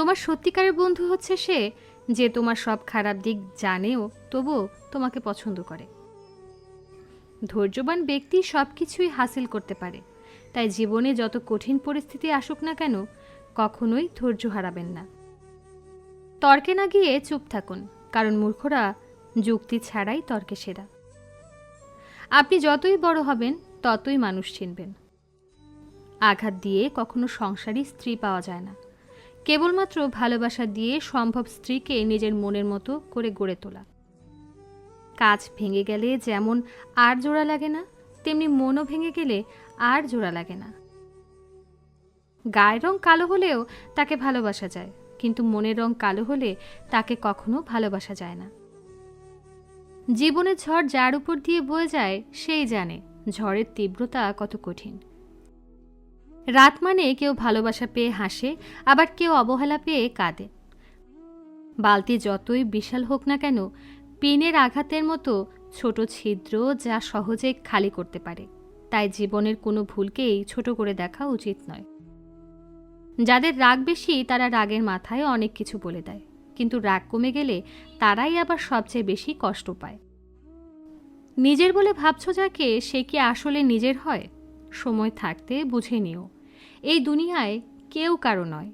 তোমার সত্যিকারের বন্ধু হচ্ছে সে, যে তোমার সব খারাপ দিক জানেও, তবুও তোমাকে পছন্দ করে। ধৈর্যবান ব্যক্তি সব কিছুই হাসিল করতে পারে। তাই জীবনে যত কঠিন পরিস্থিতি আসুক না কেন, কখনোই ধৈর্য হারাবেন না। তর্কে না গিয়ে চুপ থাকুন, কারণ মূর্খরা যুক্তি ছাড়াই তর্কে সেরা। আপনি যতই বড় হবেন, ততই মানুষ চিনবেন। আঘাত দিয়ে কখনো সংসারী স্ত্রী পাওয়া যায় না। কেবলমাত্র ভালোবাসা দিয়ে সম্ভব স্ত্রীকে নিজের মনের মতো করে গড়ে তোলা। কাজ ভেঙে গেলে যেমন আর জোড়া লাগে না, তেমনি মনও ভেঙে গেলে আর জোড়া লাগে না। গায়ের রং কালো হলেও তাকে ভালোবাসা যায়, কিন্তু মনের রং কালো হলে তাকে কখনো ভালোবাসা যায় না। জীবনের ঝড় যার উপর দিয়ে বয়ে যায়, সেই জানে ঝড়ের তীব্রতা কত কঠিন। রাত মানে কেউ ভালোবাসা পেয়ে হাসে, আবার কেউ অবহেলা পেয়ে কাঁদে। বালতি যতই বিশাল হোক না কেন, পিনের আঘাতের মতো ছোট ছিদ্র যা সহজে খালি করতে পারে। তাই জীবনের কোনো ভুলকেই ছোট করে দেখা উচিত নয়। যাদের রাগ বেশি, তারা রাগের মাথায় অনেক কিছু বলে দেয়। কিন্তু রাগ কমে গেলে তারাই আবার সবচেয়ে বেশি কষ্ট পায়। নিজের বলে ভাবছ যাকে, সে কি আসলে নিজের হয়? সময় থাকতে বুঝে নিও। এই দুনিয়ায় কেউ কারও নয়।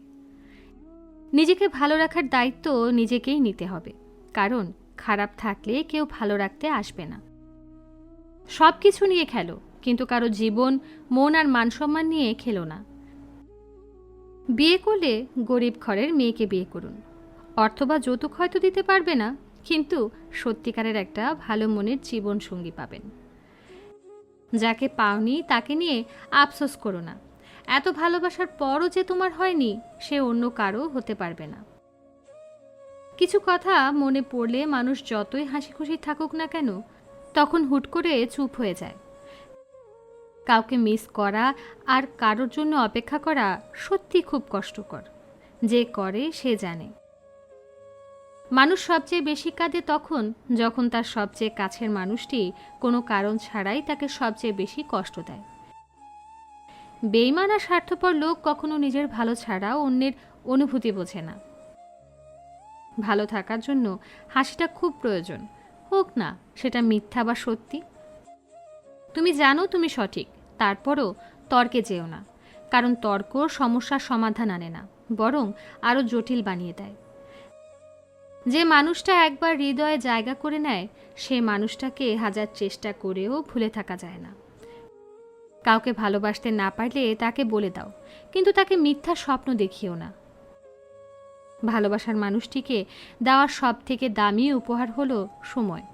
নিজেকে ভালো রাখার দায়িত্ব নিজেকেই নিতে হবে, কারণ খারাপ থাকলে কেউ ভালো রাখতে আসবে না। সব কিছু নিয়ে খেলো, কিন্তু কারও জীবন, মন আর মানসম্মান নিয়ে খেলো না। বিয়ে করলে গরিব ঘরের মেয়েকে বিয়ে করুন। অর্থ বা যৌতুক হয়তো দিতে পারবে না, কিন্তু সত্যিকারের একটা ভালো মনের জীবন সঙ্গী পাবেন। যাকে পাওনি তাকে নিয়ে আফসোস করো না। এত ভালোবাসার পরও যে তোমার হয়নি, সে অন্য কারও হতে পারবে না। কিছু কথা মনে পড়লে মানুষ যতই হাসি খুশি থাকুক না কেন, তখন হুট করে চুপ হয়ে যায়। কাউকে মিস করা আর কারোর জন্য অপেক্ষা করা সত্যি খুব কষ্টকর। যে করে, সে জানে। মানুষ সবচেয়ে বেশি কাঁদে তখন, যখন তার সবচেয়ে কাছের মানুষটি কোনো কারণ ছাড়াই তাকে সবচেয়ে বেশি কষ্ট দেয়। বেইমান আর স্বার্থপর লোক কখনো নিজের ভালো ছাড়া অন্যের অনুভূতি বোঝে না। ভালো থাকার জন্য হাসিটা খুব প্রয়োজন। হোক না, সেটা মিথ্যা বা সত্যি। তুমি জানো তুমি সঠিক, তারপরও তর্কে যেও না। কারণ তর্ক সমস্যার সমাধান আনে না, বরং আরও জটিল বানিয়ে দেয়। যে মানুষটা একবার হৃদয়ে জায়গা করে নেয়, সে মানুষটাকে হাজার চেষ্টা করেও ভুলে থাকা যায় না। কাউকে ভালোবাসতে না পারলে তাকে বলে দাও, কিন্তু তাকে মিথ্যা স্বপ্ন দেখিও না। ভালোবাসার মানুষটিকে দেওয়ার সব থেকে দামি উপহার হলো সময়।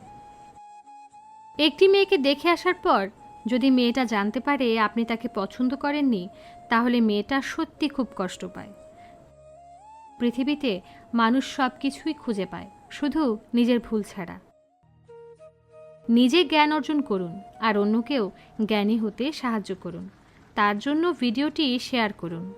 একটি মেয়েকে দেখে আসার পর যদি মেয়েটা জানতে পারে আপনি তাকে পছন্দ করেননি, তাহলে মেয়েটা সত্যি খুব কষ্ট পায়। পৃথিবীতে মানুষ সব কিছুই খুঁজে পায়, শুধু নিজের ভুল ছাড়া। নিজে জ্ঞান অর্জন করুন আর অন্যকেও জ্ঞানী হতে সাহায্য করুন। তার জন্য ভিডিওটি শেয়ার করুন।